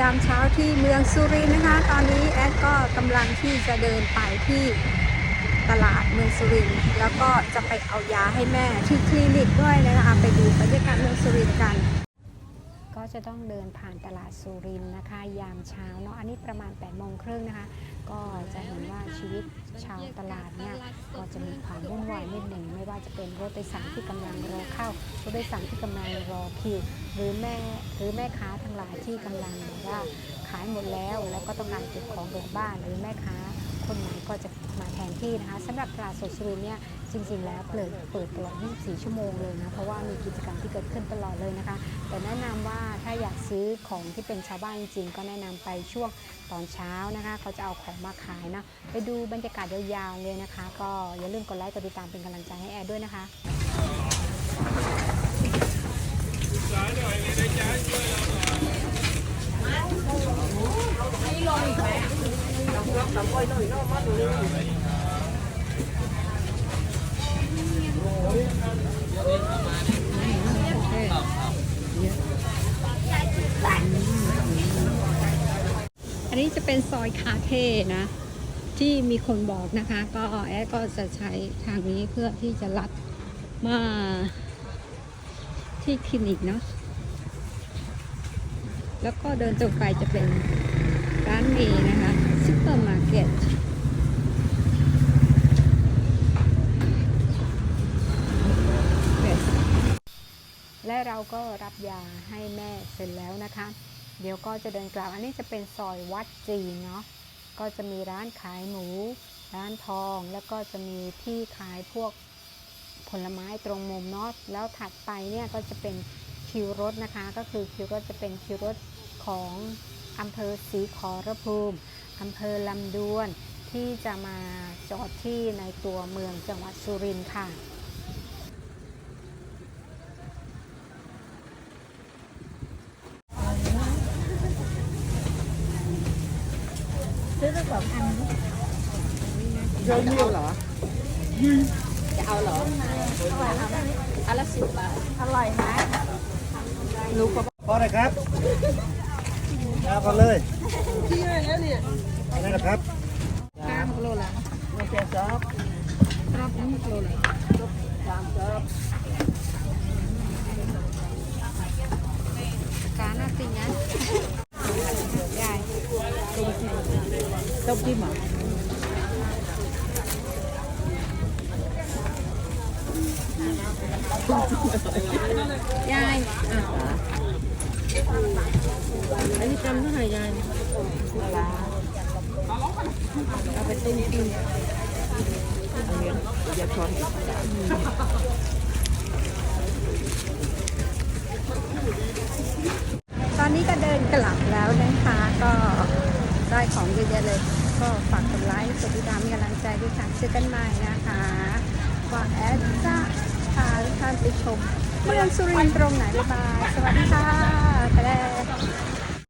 ยามเช้าที่เมืองสุรินทร์นะคะ ตอนนี้แอดก็กำลังที่จะเดินไปที่ตลาดเมืองสุรินทร์แล้วก็จะไปเอายาให้แม่ที่คลินิกด้วยนะคะ ไปดูบรรยากาศเมืองสุรินทร์กัน ก็จะต้องเดินผ่านตลาดสุรินทร์นะคะ ยามเช้าเนาะอันนี้ประมาณ8ปดโมงครึ่งนะคะ ก็จะเห็นว่า ชีวิตชาวตลาดเนี่ยก็จะมีความวุ่นวายนิดหนึ่งไม่ว่าจะเป็นรถโดยสารที่กำลังรอเข้ารถโดยสารที่กำลังรอคิว หรือแม่หรือแม่ค้าทั้งหลายที่กำลังว่าขายหมดแล้วแล้วก็ต้องการเก็บของกลับบ้านหรือแม่ค้า คนไหนก็จะมาแทนที่นะคะสำหรับตลาดสดสุรินเนี่ยจริง ๆ แล้วเปิดเปิดตลอด 24 ชั่วโมงเลยนะเพราะว่ามีกิจกรรมที่เกิดขึ้นตลอดเลยนะคะ แต่แนะนำว่าถ้าอยากซื้อของที่เป็นชาวบ้านจริงๆก็แนะนำไปช่วงตอนเช้านะคะเขาจะเอาของมาขายนะไปดูบรรยากาศยาวๆเลยนะคะ ก็อย่าลืมกดไลค์กดติดตามเป็นกำลังใจให้แอร์ด้วยนะคะอันนี้ อันนี้จะเป็นซอยคาเท่นะ ที่มีคนบอกนะคะ ก็แอดก็จะใช้ทางนี้เพื่อที่จะลัดมาที่คลินิกเนาะแล้วก็เดินตรงไปจะเป็นร้านเมนะคะ ซุปเปอร์มาร์เก็ตและเราก็รับยาให้แม่เสร็จแล้วนะคะ เดี๋ยวก็จะเดินกลับ อันนี้จะเป็นซอยวัดจีนเนาะ ก็จะมีร้านขายหมู ร้านทอง แล้วก็จะมีที่ขายพวกผลไม้ตรงมุมเนาะ แล้วถัดไปเนี่ยก็จะเป็นคิวรถนะคะ ก็คือคิวรถจะเป็นคิวรถของอำเภอศรีขอรภูมิ อำเภอลำดวนที่จะมาจอดที่ในตัวเมืองจังหวัดสุรินทร์ค่ะซื้อสักสองอันเยอะเยี่ยวเหรอจะเอาเหรออันละสิบบาทอร่อยไหมรู้ก็พอเลยครับ เอาพอเลยที่ไหนแล้วเนี่ยนี่นะครับกลางโลละมันเป็นจ๊อบรอบนี้โลละสามจ๊อบกาหน้าติงนะยายต้มจิ้มเหรอยายอันนี้ จำเท่าไหร่ยายเอาไปต้มจิ้มเอาเงี้ยอย่าช้อนตอนนี้ก็เดินกลับแล้วนะคะก็ได้ของเยอะแยะเลย ก็ฝากกดไลค์กดติดตามกำลังใจด้วยค่ะเจอกันใหม่นะคะว่าแอดจะพาทุกท่านไปชมเมืองสุรินทร์ตรงไหนบ๊ายบายสวัสดีค่ะไปแล้ว